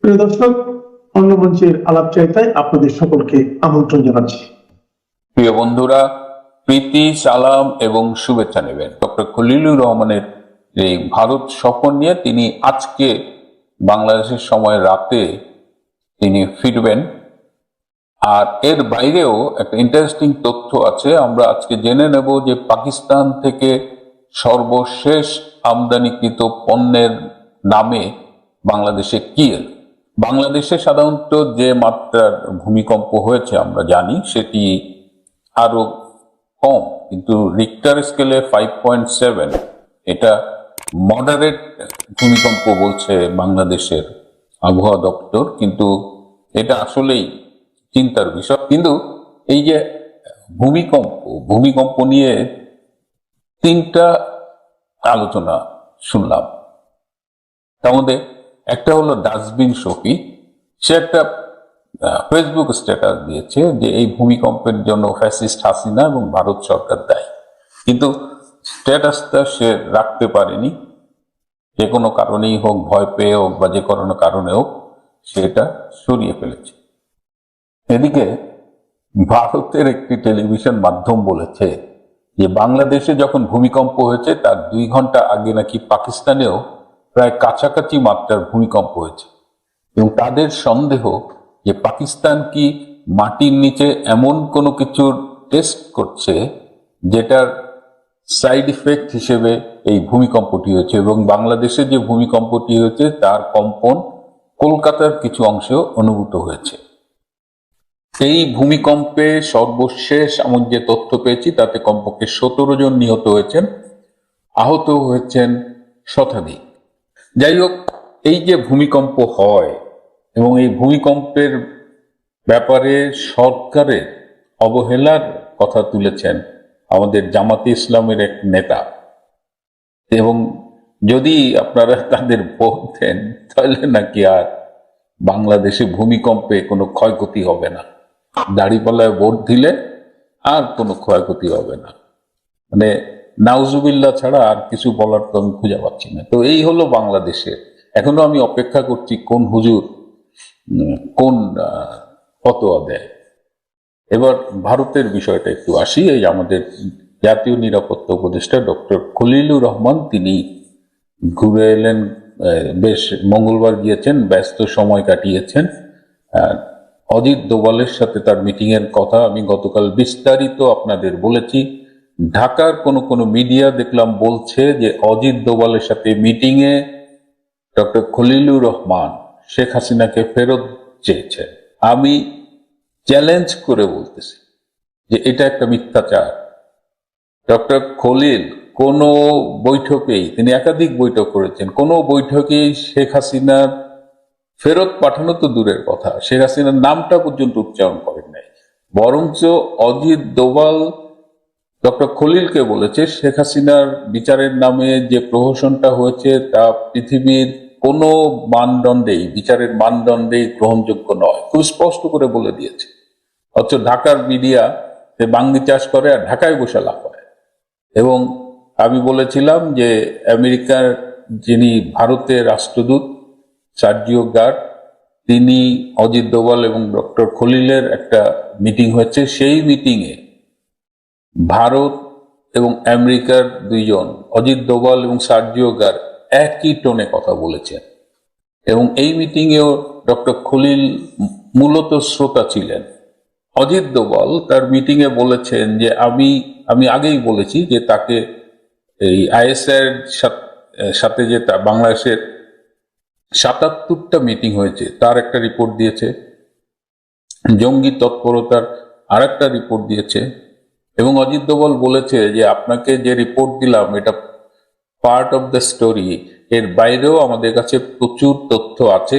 প্রিয় দর্শক আলাপ চাইতায় আপনাদের সকলকে আমন্ত্রণ জানাচ্ছি। প্রিয় বন্ধুরা, প্রীতি, সালাম এবং শুভেচ্ছা নেবেন। ডক্টর খলিলুর রহমানের ভারত সফর নিয়ে তিনি আজকে বাংলাদেশের সময় রাতে তিনি ফিরবেন। আর এর বাইরেও একটা ইন্টারেস্টিং তথ্য আছে। আমরা আজকে জেনে নেব যে পাকিস্তান থেকে সর্বশেষ আমদানিকৃত পণ্যের নামে বাংলাদেশে কি এলো? বাংলাদেশে সাধারণত যে মাত্রার ভূমিকম্প হয়েছে আমরা জানি, সেটি আরও কম, কিন্তু রিক্টার স্কেলে ফাইভ পয়েন্ট সেভেন এটা মডারেট ভূমিকম্প বলছে বাংলাদেশের আবহাওয়া দপ্তর, কিন্তু এটা আসলেই চিন্তার বিষয়। কিন্তু এই যে ভূমিকম্প ভূমিকম্প নিয়ে তিনটা আলোচনা শুনলাম। তার মধ্যে একটা হলো ডাস্টবিন শফি, সে একটা ফেসবুক স্ট্যাটাস দিয়েছে যে এই ভূমিকম্পের জন্য ফ্যাসিস্ট হাসিনা এবং ভারত সরকার দায়ী। কিন্তু স্ট্যাটাসটা সে রাখতে পারেনি। যে কোনো কারণেই হোক, ভয় পেয়ে হোক বা যে কোনো কারণে হোক সেটা সরিয়ে ফেলেছে। এদিকে ভারতের একটি টেলিভিশন মাধ্যম বলেছে যে, বাংলাদেশে যখন ভূমিকম্প হয়েছে, তার দুই ঘণ্টা আগে নাকি পাকিস্তানেও প্রায় কাছাকাছি মাত্রার ভূমিকম্প হয়েছে। এবং তাদের সন্দেহ যে পাকিস্তান কি মাটির নিচে এমন কোনো কিছুর টেস্ট করছে যেটার সাইড ইফেক্ট হিসেবে এই ভূমিকম্পটি হয়েছে এবং বাংলাদেশে যে ভূমিকম্পটি হয়েছে তার কম্পন কলকাতার কিছু অংশেও অনুভূত হয়েছে। এই ভূমিকম্পে সর্বশেষ এমন যে তথ্য পেয়েছি তাতে কমপক্ষে সতেরো জন নিহত হয়েছেন, আহত হয়েছেন শতাধিক। যাই হোক এই যে ভূমিকম্প হয় এবং এই ভূমিকম্পের ব্যাপারে সরকারের অবহেলার কথা তুলেছেন আমাদের জামাতে ইসলামের এক নেতা। এবং যদি আপনারা তাদের ভোট দেন, তাহলে নাকি আর বাংলাদেশে ভূমিকম্পে কোনো ক্ষয়ক্ষতি হবে না। দাড়িপাল্লায় ভোট দিলে আর কোনো ক্ষয়ক্ষতি হবে না। মানে নাউজুবিল্লা ছাড়া আর কিছু বলার তো আমি খুঁজে পাচ্ছি না। তো এই হলো বাংলাদেশের। এখনও আমি অপেক্ষা করছি কোন হুজুর কোন ফতোয়া দেয়। এবার ভারতের বিষয়টা একটু আসি। এই আমাদের জাতীয় নিরাপত্তা উপদেষ্টা ডক্টর খলিলুর রহমান, তিনি ঘুরে এলেন বেশ মঙ্গলবার গিয়েছেন, ব্যস্ত সময় কাটিয়েছেন। অজিত দোভালের সাথে তার মিটিং এর কথা আমি গতকাল বিস্তারিত আপনাদের বলেছি। ঢাকার কোন কোন মিডিয়া দেখলাম বলছে যে অজিত দোবালের সাথে মিটিং এ ডক্টর খলিলুর রহমান শেখ হাসিনাকে ফেরত চেয়েছেন আমি চ্যালেঞ্জ করে বলতেছি যে এটা একটা মিথ্যাচার। ডক্টর খলিল কোন বৈঠকেই, তিনি একাধিক বৈঠক করেছেন, কোন বৈঠকেই শেখ হাসিনার ফেরত পাঠানো তো দূরের কথা। শেখ হাসিনার নামটা পর্যন্ত উচ্চারণ করেন নাই। বরঞ্চ অজিত দোভাল ডক্টর খলিলকে বলেছে, শেখ হাসিনার বিচারের নামে যে প্রহসনটা হয়েছে, তা পৃথিবীর কোনো মানদণ্ডেই, বিচারের মানদণ্ডেই গ্রহণযোগ্য নয়। খুব স্পষ্ট করে বলে দিয়েছে। অথচ ঢাকার মিডিয়া সে বাঙ্গি চাষ করে আর ঢাকায় বসে লাভ করে। এবং আমি বলেছিলাম যে আমেরিকার যিনি ভারতের রাষ্ট্রদূত, সার্জিও গার্ড, তিনি অজিত দোভাল এবং ডক্টর খলিলের একটা মিটিং হয়েছে। সেই মিটিংয়ে ভারত এবং আমেরিকার দুইজন, অজিত দোভাল এবং সার্জিও গার্ড একই টোনে কথা বলেছেন। এবং এই মিটিংয়েও ডক্টর খলিল মূলত শ্রোতা ছিলেন। অজিত দোভাল তার মিটিংয়ে বলেছেন যে, আমি আমি আগেই বলেছি যে তাকে এই আইএসআর সাথে যে তা- বাংলাদেশের সাতাত্তরটা মিটিং হয়েছে, তার একটা রিপোর্ট দিয়েছে। জঙ্গি তৎপরতার আর একটা রিপোর্ট দিয়েছে। এবং অজিত দোভাল বলেছে যে, আপনাকে যে রিপোর্ট দিলাম, এটা পার্ট অফ দ্য স্টোরি এর বাইরেও আমাদের কাছে প্রচুর তথ্য আছে।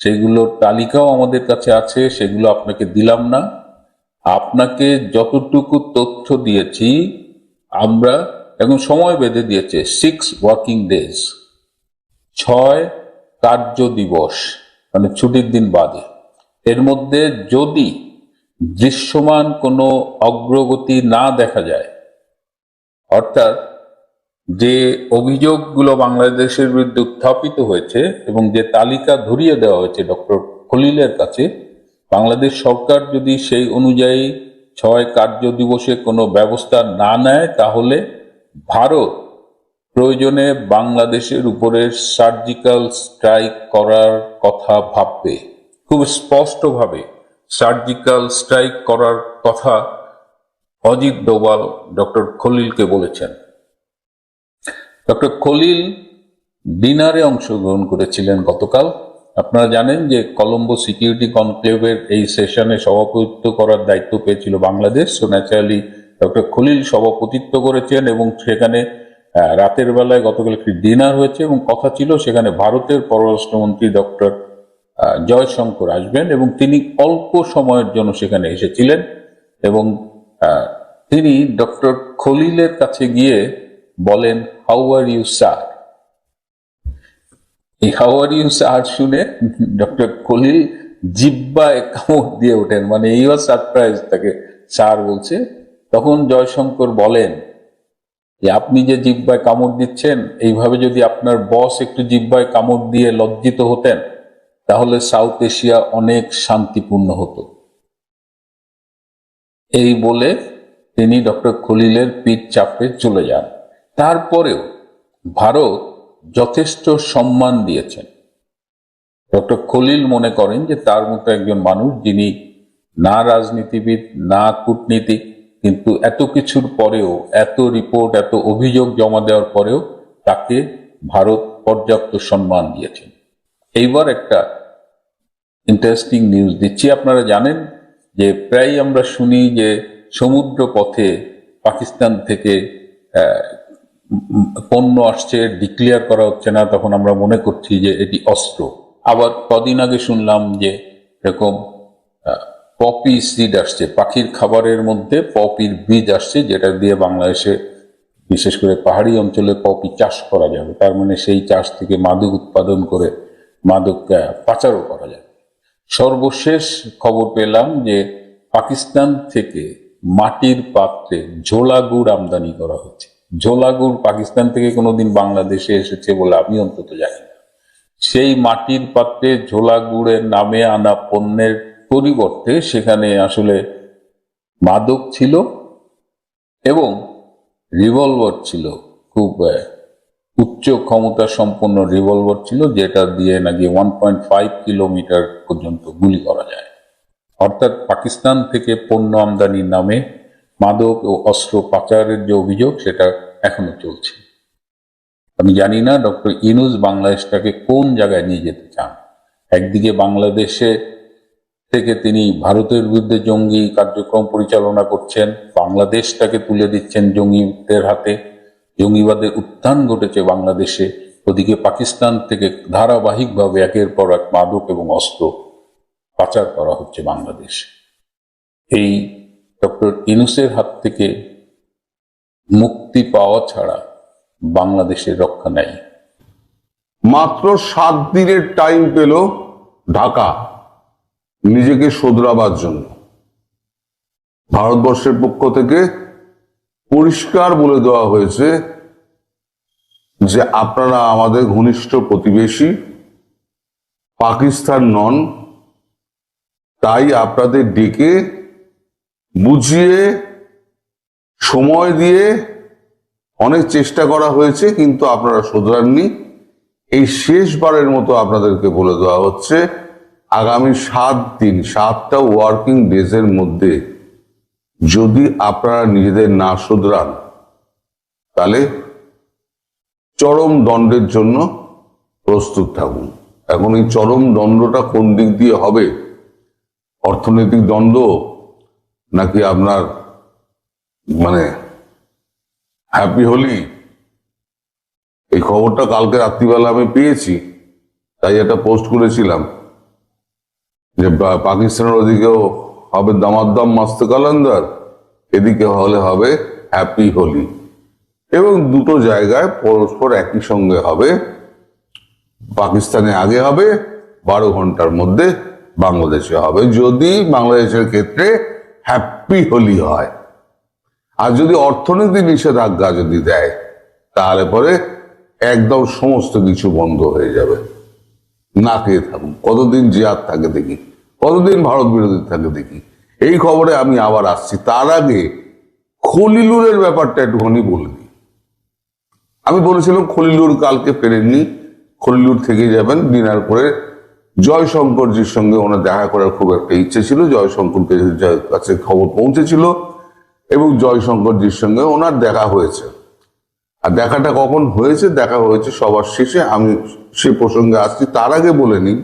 সেগুলোর তালিকাও আমাদের কাছে আছে। সেগুলো আপনাকে দিলাম না। আপনাকে যতটুকু তথ্য দিয়েছি, আমরা এবং সময় বেঁধে দিয়েছে সিক্স ওয়ার্কিং ডেজ ছয় কার্য দিবস মানে ছুটির দিন বাদে। এর মধ্যে যদি দৃশ্যমান কোনো অগ্রগতি না দেখা যায়। অর্থাৎ যে অভিযোগগুলো বাংলাদেশের বিরুদ্ধে উত্থাপিত হয়েছে এবং যে তালিকা ধরিয়ে দেওয়া হয়েছে ডক্টর খলিলের কাছে, বাংলাদেশ সরকার যদি সেই অনুযায়ী ছয় কার্য দিবসে কোনো ব্যবস্থা না নেয়, তাহলে ভারত প্রয়োজনে বাংলাদেশের উপরে সার্জিক্যাল স্ট্রাইক করার কথা ভাববে। খুব স্পষ্টভাবে সার্জিক্যাল স্ট্রাইক করার কথা অজিত ডোভাল ডক্টর খলিলকে বলেছেন। ডক্টর খলিল ডিনারে অংশগ্রহণ করেছিলেন গতকাল। আপনারা জানেন যে কলম্বো সিকিউরিটি কনক্লেভের এই সেশনে সভাপতিত্ব করার দায়িত্ব পেয়েছিল Bangladesh. So naturally doctor Khalil সভাপতিত্ব করেছেন এবং সেখানে রাতের বেলায় গতকাল একটি ডিনার হয়েছে এবং কথা ছিল সেখানে ভারতের পররাষ্ট্রমন্ত্রী ডক্টর জয়শঙ্কর আসবেন এবং তিনি অল্প সময়ের জন্য সেখানে এসেছিলেন এবং তিনি ডক্টর খলিলের কাছে গিয়ে বলেন হাউ আর ইউ স্যার এই হাউ আর ইউ স্যার শুনে ডক্টর খলিল জিব্বায় কামড় দিয়ে ওঠেন। মানে এই সারপ্রাইজ তাকে স্যার বলছে। তখন জয়শঙ্কর বলেন যে আপনি যে জিব্বায় কামড় দিচ্ছেন, এইভাবে যদি আপনার বস একটু জিব্বায় কামড় দিয়ে লজ্জিত হতেন তাহলে সাউথ এশিয়া অনেক শান্তিপূর্ণ হতো। এই বলে তিনি ডক্টর খলিলের পিঠ চাপে চলে যান। তারপরেও ভারত যথেষ্ট সম্মান দিয়েছেন। ডক্টর খলিল মনে করেন যে তার মতো একজন মানুষ যিনি না রাজনীতিবিদ, না কূটনীতিক, কিন্তু এত কিছুর পরেও, এত রিপোর্ট, এত অভিযোগ জমা দেওয়ার পরেও তাকে ভারত পর্যাপ্ত সম্মান দিয়েছেন। এইবার একটা ইন্টারেস্টিং নিউজ দিচ্ছি। আপনারা জানেন যে প্রায় আমরা শুনি যে সমুদ্র পথে পাকিস্তান থেকে পণ্য আসছে ডিক্লেয়ার করা হচ্ছে না, তখন আমরা মনে করছি যে এটি অস্ত্র। আবার কদিন আগে শুনলাম যে এরকম পপি সিড আসছে। পাখির খাবারের মধ্যে পপির বীজ আসছে, যেটা দিয়ে বাংলাদেশে বিশেষ করে পাহাড়ি অঞ্চলে পপি চাষ করা যাবে। তার মানে সেই চাষ থেকে মাদক উৎপাদন করে মাদক পাচারও করা যাবে। সর্বশেষ খবর পেলাম যে পাকিস্তান থেকে মাটির পাত্রে ঝোলা গুড় আমদানি করা হচ্ছে। ঝোলা গুড় পাকিস্তান থেকে কোনোদিন বাংলাদেশে এসেছে বলে আমি অন্তত জানি না। সেই মাটির পাত্রে ঝোলা গুড়ের নামে আনা পণ্যের পরিবর্তে সেখানে আসলে মাদক ছিল এবং রিভলভার ছিল খুব উচ্চ ক্ষমতা সম্পন্ন রিভলভার ছিল, যেটা দিয়ে নাকি ওয়ান পয়েন্ট ফাইভ কিলোমিটার পর্যন্ত গুলি করা যায়। অর্থাৎ পাকিস্তান থেকে পণ্য আমদানির নামে মাদক ও অস্ত্র পাচারের যে অভিযোগ, সেটা এখনও চলছে। আমি জানি না, ডক্টর ইনুস বাংলাদেশটাকে কোন জায়গায় নিয়ে যেতে চান। একদিকে বাংলাদেশে থেকে তিনি ভারতের বিরুদ্ধে জঙ্গি কার্যক্রম পরিচালনা করছেন, বাংলাদেশটাকে তুলে দিচ্ছেন জঙ্গিদের হাতে। জঙ্গিবাদের উত্থান ঘটেছে বাংলাদেশে। ওদিকে পাকিস্তান থেকে ধারাবাহিকভাবে একের পর এক মাদক এবং অস্ত্র পাচার করা হচ্ছে বাংলাদেশ। এই ডক্টর ইনুসের হাত থেকে মুক্তি পাওয়া ছাড়া বাংলাদেশের রক্ষা নেই। মাত্র সাত দিনের টাইম পেল ঢাকা নিজেকে শোধরাবার জন্য। ভারতবর্ষের পক্ষ থেকে পরিষ্কার বলে দেওয়া হয়েছে যে আপনারা আমাদের ঘনিষ্ঠ প্রতিবেশী, পাকিস্তান নন, তাই আপনাদের ডেকে বুঝিয়ে, সময় দিয়ে অনেক চেষ্টা করা হয়েছে, কিন্তু আপনারা শোধরাননি। এই শেষবারের মতো আপনাদেরকে বলে দেওয়া হচ্ছে, আগামী সাত দিন, সাতটা ওয়ার্কিং ডেজের মধ্যে যদি আপনারা নিজেদের না শোধরান, তাহলে চরম দণ্ডের জন্য প্রস্তুত থাকুন। এখন এই চরম দণ্ডটা কোন দিক দিয়ে হবে? অর্থনৈতিক দণ্ড নাকি আপনার মানে হ্যাপি হোলি এই খবরটা কালকে রাত্রিবেলা আমি পেয়েছি, তাই একটা পোস্ট করেছিলাম যে পাকিস্তানের ওদিকেও হবে দামাদ্দাম মাস্ত কালান্দার। এদিকে হলে হবে হ্যাপি হোলি। এবং দুটো জায়গায় পরস্পর একই সঙ্গে হবে। পাকিস্তানে আগে হবে, বারো ঘণ্টার মধ্যে বাংলাদেশে হবে। যদি বাংলাদেশের ক্ষেত্রে হ্যাপি হোলি হয়। আর যদি অর্থনীতি নিষেধাজ্ঞা যদি দেয়, তাহলে পরে একদম সমস্ত কিছু বন্ধ হয়ে যাবে। না খেয়ে থাকুন। কতদিন জিয়াদ থাকে দেখি। কতদিন ভারত বিরোধী থাকে দেখি। এই খবরে আমি আবার আসছি। তার আগে খলিলুরের ব্যাপারটা একটুখানি বলে দিই। আমি বলেছিলাম খলিলুর কালকে ফেরেননি। খলিলুর থেকে যাবেন, ডিনার করে। জয়শঙ্করজির সঙ্গে ওনার দেখা করার খুব একটা ইচ্ছে ছিল। জয়শঙ্করকে কাছে খবর পৌঁছেছিল এবং জয়শঙ্করজির সঙ্গে ওনার দেখা হয়েছে। আর দেখাটা কখন হয়েছে, দেখা হয়েছে সবার শেষে। আমি সে প্রসঙ্গে আসছি। তার আগে বলে নিই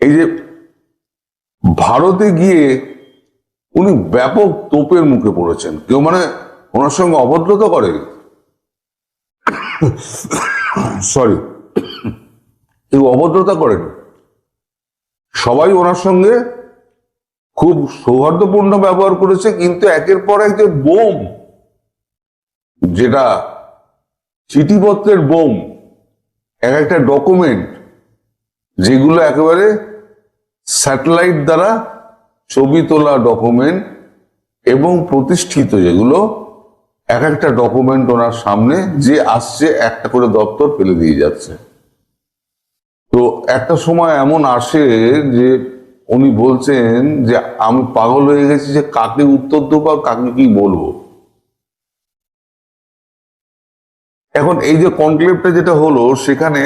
এই যে ভারতে গিয়ে উনি ব্যাপক তোপের মুখে পড়েছেন। কেউ মানে ওনার সঙ্গে অভদ্রতা করে? সরি কেউ অভদ্রতা করেন সবাই ওনার সঙ্গে খুব সৌহার্দ্যপূর্ণ ব্যবহার করেছে, কিন্তু একের পর এক যে বোম, যেটা চিঠিপত্রের বোম, এক একটা ডকুমেন্ট যেগুলো একেবারে স্যাটেলাইট দ্বারা ছবি তোলা ডকুমেন্ট এবং প্রতিষ্ঠিত যেগুলো, এক একটা ডকুমেন্ট ওনার সামনে যে আসছে, একটা করে দপ্তর ফেলে দিয়ে যাচ্ছে। তো একটা সময় এমন আসে যে উনি বলছেন যে, আমি পাগল হয়ে গেছি যে কাকে উত্তর দেবো আর কাকে কি বলব? এখন এই যে কনক্লেভটা যেটা হলো, সেখানে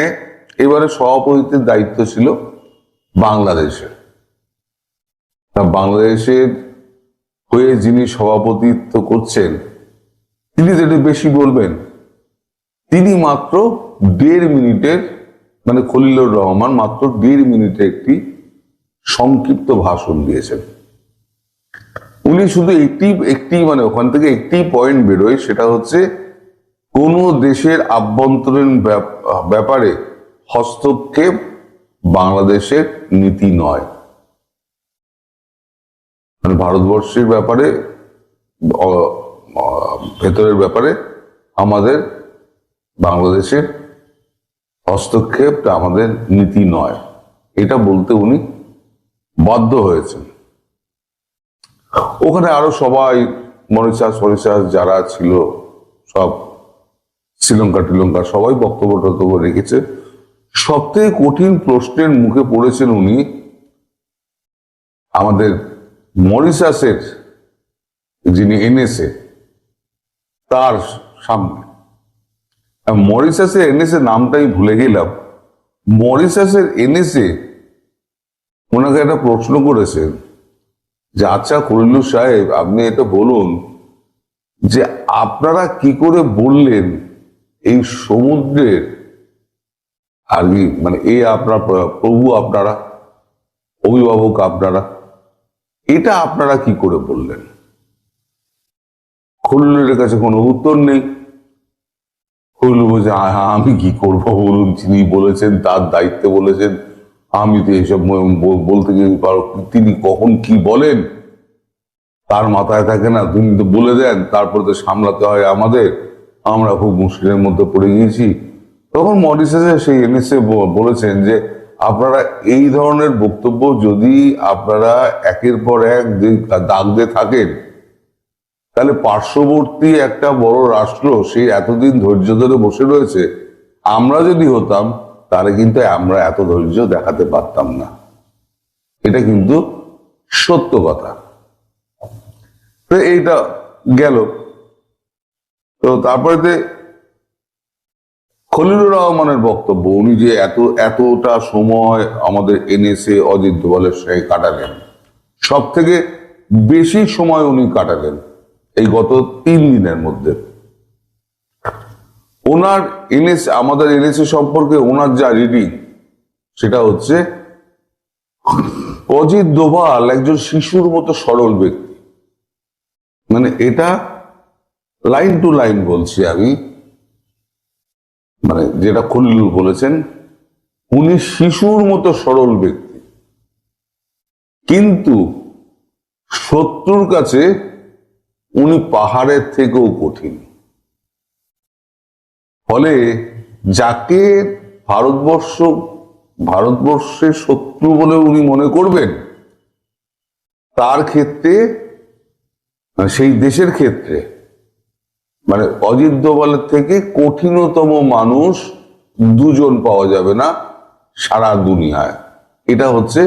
এবারে সভাপতিত্বের দায়িত্ব ছিল। বাংলাদেশের তা বাংলাদেশের হয়ে যিনি সভাপতিত্ব করছেন, তিনি একটু বেশি বলবেন। তিনি মাত্র দেড় মিনিটের মানে খলিলুর রহমান মাত্র দেড় মিনিটে একটি সংক্ষিপ্ত ভাষণ দিয়েছেন। উনি শুধু একটি একটি মানে ওখান থেকে একটি পয়েন্ট বেরোয়, সেটা হচ্ছে কোন দেশের আভ্যন্তরীণ ব্যাপ- ব্যাপারে হস্তক্ষেপ বাংলাদেশের নীতি নয়। মানে ভারতবর্ষের ব্যাপারে ভেতরের ব্যাপারে আমাদের বাংলাদেশের হস্তক্ষেপটা আমাদের নীতি নয়। এটা বলতে উনি বাধ্য হয়েছেন। ওখানে আরও সবাই মরিচাস ফরিচাস যারা ছিল, সব শ্রীলঙ্কা টিলঙ্কা সবাই বক্তব্য টক্তব্য রেখেছে। সব থেকে কঠিন প্রশ্নের মুখে পড়েছেন উনি আমাদের মরিসাসের যিনি এনএসএ, তার সামনে। মরিসাসের এনেছে নামটাই ভুলে গেলাম। মরিসাসের এনএসএ ওনাকে একটা প্রশ্ন করেছেন যে আচ্ছা করিলু সাহেব, আপনি এটা বলুন যে, আপনারা কি করে বললেন এই সমুদ্রের আর মানে এ আপনার, প্রভু আপনারা, অভিভাবক আপনারা, এটা আপনারা কি করে বললেন? খুল্লুরের কাছে কোনো উত্তর নেই। খুল্লু বলছে, "আ- আমি কি করব বলুন? তিনি বলেছেন, তার দায়িত্বে বলেছেন। আমি তো এইসব ম- ব- বলতে পারো, তিনি কখন কি বলেন? তার মাথায় থাকে না, তিনি তো বলে দেন, তারপর তো সামলাতে হয় আমাদের। আমরা খুব মুশকিলের মধ্যে পড়ে গিয়েছি। তখন মরিসাসে সেই এনএসএ বলেছেন যে আপনারা এই ধরনের বক্তব্য যদি আপনারা একের পর এক দাগ দিয়ে থাকেন, তাহলে পার্শ্ববর্তী একটা বড় রাষ্ট্র সেই এতদিন ধৈর্য ধরে বসে রয়েছে, আমরা যদি হতাম, তাহলে কিন্তু আমরা এত ধৈর্য দেখাতে পারতাম না। এটা কিন্তু সত্য কথা। তো এইটা গেল। তো তারপরে খলিলুর রহমানের বক্তব্য, উনি যে এত, এতটা সময় আমাদের এনএসএ অজিত দোভালের সঙ্গে কাটালেন সব থেকে বেশি সময় উনি কাটালেন এই গত তিন দিনের মধ্যে। ওনার এনএস আমাদের এনএসএ সম্পর্কে ওনার যা রিডিং সেটা হচ্ছে অজিত দোভাল একজন শিশুর মতো সরল ব্যক্তি। মানে এটা লাইন টু লাইন বলছি আমি। মানে যেটা খলিলুর বলেছেন, উনি শিশুর মতো সরল ব্যক্তি। কিন্তু শত্রুর কাছে উনি পাহাড়ের থেকেও কঠিন। ফলে যাকে ভারতবর্ষ ভারতবর্ষের শত্রু বলে উনি মনে করবেন, তার ক্ষেত্রে মানে সেই দেশের ক্ষেত্রে মানে অজিত দোভালের থেকে কঠিনতম মানুষ দুজন পাওয়া যাবে না সারা দুনিয়ায়। এটা হচ্ছে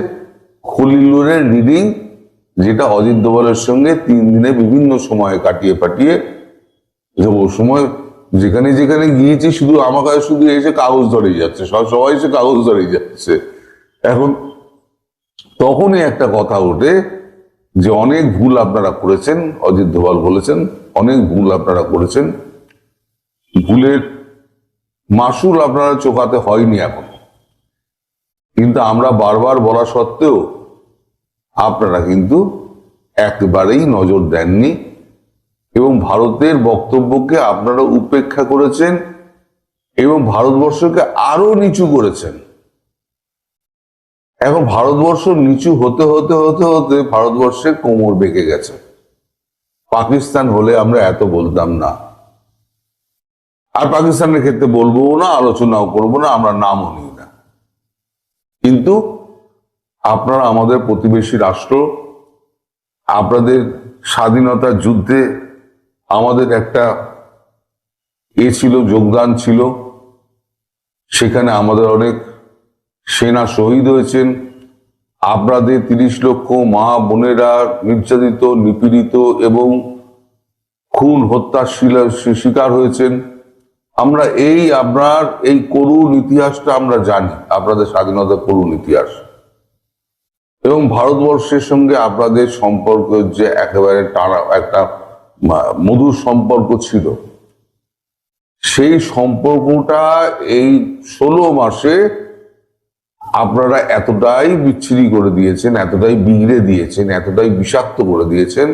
খলিলুরের রিডিং যেটা অজিত দোভালের সঙ্গে তিন দিনে বিভিন্ন সময়ে কাটিয়ে পাঠিয়ে যে ও সময় যেখানে যেখানে গিয়েছি, শুধু আমার কাছে শুধু এসে কাগজ ধরেই যাচ্ছে। সব সবাই এসে কাগজ ধরেই যাচ্ছে। এখন তখনই একটা কথা ওঠে যে অনেক ভুল আপনারা করেছেন, অজিত দোভাল বলেছেন। অনেক ভুল আপনারা করেছেন। ভুলের মাসুল আপনারা চোকাতে হয়নি এখন। কিন্তু আমরা বারবার বলা সত্ত্বেও আপনারা কিন্তু একবারেই নজর দেননি এবং ভারতের বক্তব্যকে আপনারা উপেক্ষা করেছেন এবং ভারতবর্ষকে আরও নিচু করেছেন। এখন ভারতবর্ষ নিচু হতে হতে হতে হতে ভারতবর্ষের কোমর বেঁকে গেছে। পাকিস্তান হলে আমরা এত বলতাম না। আর পাকিস্তানের ক্ষেত্রে বলব না, আলোচনাও করব না, আমরা নামও নিই না। কিন্তু আপনারা আমাদের প্রতিবেশী রাষ্ট্র, আপনাদের স্বাধীনতার যুদ্ধে আমাদের একটা এ ছিল, যোগদান ছিল। সেখানে আমাদের অনেক সেনা শহীদ হয়েছেন। আপনাদের তিরিশ লক্ষ মা বোনেরা নির্যাতিত, নিপীড়িত এবং খুন হত্যার শিকার হয়েছেন। আমরা এই আপনার এই করুণ ইতিহাসটা আমরা জানি আপনাদের স্বাধীনতার করুণ ইতিহাস। এবং ভারতবর্ষের সঙ্গে আপনাদের সম্পর্ক যে একেবারে টানা, একটা মধুর সম্পর্ক ছিল। সেই সম্পর্কটা এই ষোলো মাসে আপনারা এতটাই বিচ্ছিরি করে দিয়েছেন, এতটাই বিগড়ে দিয়েছেন, এতটাই বিষাক্ত করে দিয়েছেন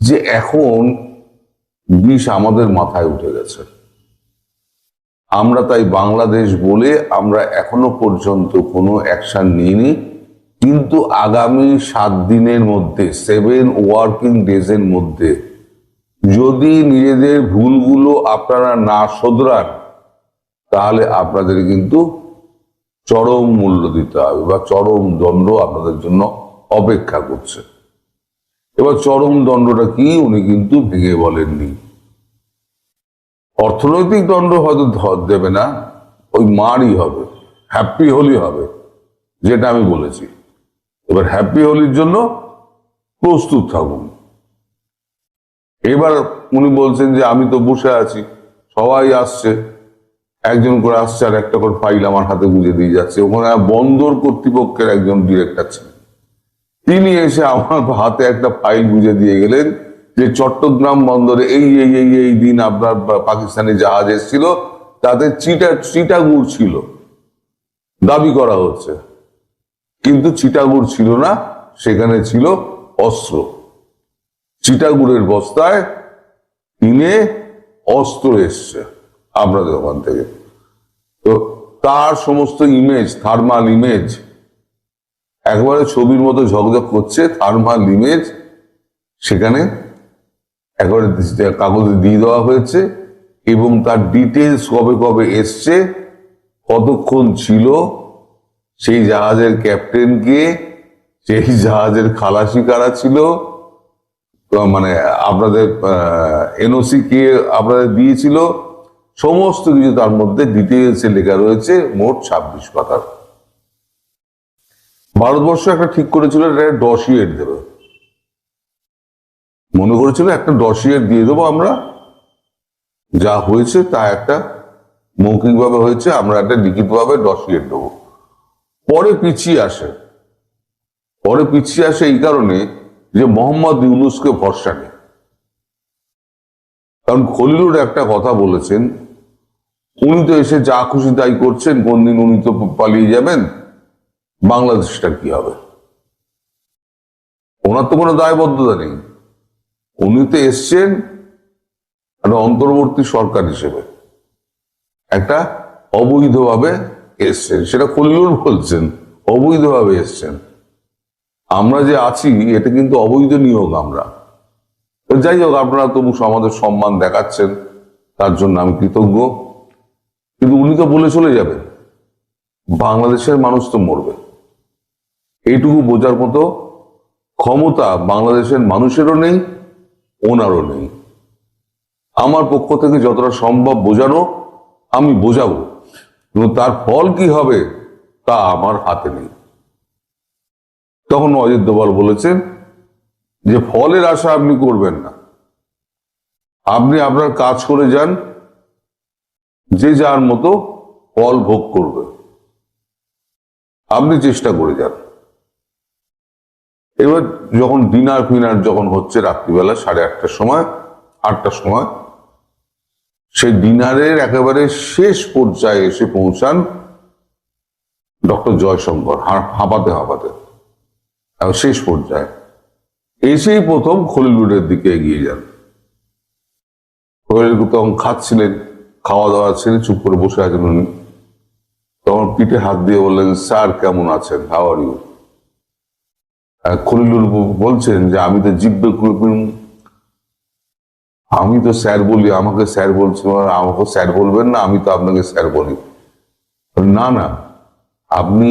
যে এখন বিষ আমাদের মাথায় উঠে গেছে। আমরা তাই বাংলাদেশ বলে আমরা এখনও পর্যন্ত কোনো অ্যাকশন নিইনি, কিন্তু আগামী সাত দিনের মধ্যে, সেভেন ওয়ার্কিং ডেজের মধ্যে যদি নিজেদের ভুলগুলো আপনারা না শোধরান, তাহলে আপনাদের কিন্তু চরম মূল্য দিতে হবে বা চরম দণ্ড আপনাদের জন্য অপেক্ষা করছে। এবার চরম দণ্ডটা কি উনি কিন্তু ভেঙে বলেননি। অর্থনৈতিক দণ্ড হয়তো ধ- দেবে না, ওই মারই হবে, হ্যাপি হোলি হবে, যেটা আমি বলেছি। এবার হ্যাপি হোলির জন্য প্রস্তুত থাকুন। এবার উনি বলছেন যে আমি তো বসে আছি, সবাই আসছে। একজন করে আসছে আর একটা করে ফাইল আমার হাতে গুঁজে দিয়ে যাচ্ছে। ওখানে বন্দর কর্তৃপক্ষের একজন ডিরেক্টর ছিলেন। তিনি এসে আমার হাতে একটা ফাইল গুঁজে দিয়ে গেলেন যে চট্টগ্রাম বন্দরে এই এই এই এই দিন আপনার পাকিস্তানি জাহাজ এসেছিল, তাতে চিটা চিটাগুড় ছিল। দাবি করা হচ্ছে। কিন্তু চিটাগুড় ছিল না, সেখানে ছিল অস্ত্র। চিটাগুড়ের বস্তায় কিনে অস্ত্র এসছে। আপনাদের ওখান থেকে। তো তার সমস্ত ইমেজ থার্মাল ইমেজ একবারে ছবির মতো ঝকঝক করছে থার্মাল ইমেজ সেখানে একবারে কাগজে দিয়ে দেওয়া হয়েছে এবং তার ডিটেলস কবে কবে এসছে, কতক্ষণ ছিল, সেই জাহাজের ক্যাপ্টেন কে, সেই জাহাজের খালাসি কারা ছিল মানে আপনাদের এনওসি কে আপনাদের দিয়েছিল সমস্ত কিছু তার মধ্যে ডিটেলসে লেখা রয়েছে, মোট ছাব্বিশ পাতার। ভারতবর্ষ একটা ঠিক করেছিল একটা ডসিয়েট দেবে। মনে করেছিল একটা ডসিয়েট দিয়ে দেবো আমরা। যা হয়েছে তা একটা মৌখিকভাবে হয়েছে, আমরা একটা লিখিতভাবে ডসিয়েট দেবো। পরে পিছিয়ে আসে। পরে পিছিয়ে আসে এই কারণে যে মোহাম্মদ ইউনুসকে ভরসা নেই। কারণ খলিলুর একটা কথা বলেছেন উনি তো এসে যা খুশি তাই করছেন, কোন দিন উনি তো পালিয়ে যাবেন, বাংলাদেশটা কি হবে? ওনার তো কোনো দায়বদ্ধতা নেই। উনি তো এসছেন একটা অন্তর্বর্তী সরকার হিসেবে। একটা অবৈধভাবে এসছেন, সেটা খলিলুর বলছেন, অবৈধভাবে এসছেন। আমরা যে আছি, এটা কিন্তু অবৈধ নিয়োগ আমরা। যাই হোক, আপনারা তবু আমাদের সম্মান দেখাচ্ছেন, তার জন্য আমি কৃতজ্ঞ। কিন্তু উনি তো বলে চলে যাবেন বাংলাদেশের মানুষ তো মরবে। এইটুকু বোঝার মতো ক্ষমতা বাংলাদেশের মানুষেরও নেই, ওনারও নেই। আমার পক্ষ থেকে যতটা সম্ভব বোঝানো, আমি বোঝাবো। কিন্তু তার ফল কি হবে, তা আমার হাতে নেই। তখন অজিত দোভাল বলেছেন যে, ফলের আশা আপনি করবেন না। আপনি আপনার কাজ করে যান যে যার মতো ফল ভোগ করবে। আপনি চেষ্টা করে যান। এবার যখন ডিনার ফিনার যখন হচ্ছে রাত্রিবেলা সাড়ে আটটার সময় আটটার সময়, সেই ডিনারের একেবারে শেষ পর্যায়ে এসে পৌঁছান ডক্টর জয়শঙ্কর হাঁপাতে হাঁপাতে। শেষ পর্যায়ে এসেই প্রথম খলিলুডের দিকে এগিয়ে যান। খলিল তখন খাচ্ছিলেন। খাওয়া দাওয়া ছেড়ে চুপ করে বসে আছেন উনি। তখন পিঠে হাত দিয়ে বললেন, স্যার, কেমন আছেন? আর ইউ খলিলুর বলছেন যে, আমি তো জিব্বে আমি তো স্যার বলি, আমাকে স্যার বলছি মানে আমাকে স্যার বলবেন না, আমি তো আপনাকে স্যার বলি। না না, আপনি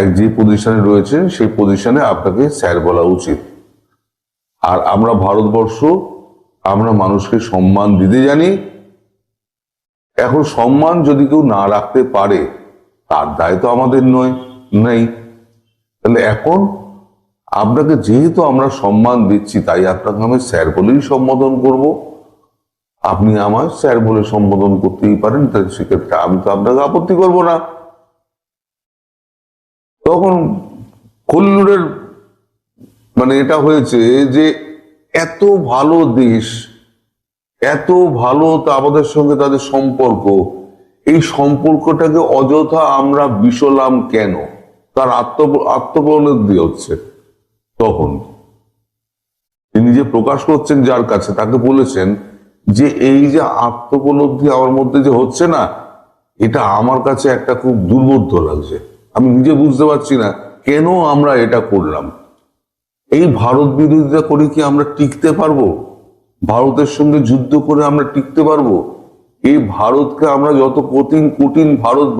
এক যে পজিশনে রয়েছেন, সেই পজিশনে আপনাকে স্যার বলা উচিত। আর আমরা ভারতবর্ষ, আমরা মানুষকে সম্মান দিতে জানি এখন সম্মান যদি কেউ না রাখতে পারে, তার দায় তো আমাদের নয়, নেই। তাহলে এখন আপনাকে যেহেতু আমরা সম্মান দিচ্ছি, তাই আপনাকে আমি স্যার বলেই সম্বোধন করব। আপনি আমার স্যার বলে সম্বোধন করতেই পারেন, তাই সেক্ষেত্রে আমি তো আপনাকে আপত্তি করব না। তখন কল্লুরের মানে এটা হয়েছে যে, এত ভালো দেশ এত ভালো আমাদের সঙ্গে তাদের সম্পর্ক। এই সম্পর্কটাকে অযথা আমরা বিশলাম কেন? তার আত্ম, আত্মপ্রণোদি হচ্ছে তখন। তিনি যে প্রকাশ করছেন যার কাছে, তাকে বলেছেন যে এই যে আত্মপলব্ধি আমার মধ্যে যে হচ্ছে না, এটা আমার কাছে একটা খুব দুর্বোধ্য লাগছে। আমি নিজে বুঝতে পারছি না কেন আমরা এটা করলাম। এই ভারত বিরোধিতা করে কি আমরা টিকতে পারব? ভারতের সঙ্গে যুদ্ধ করে আমরা টিকতে পারব? এই ভারতকে আমরা যত কঠিন কঠিন ভারত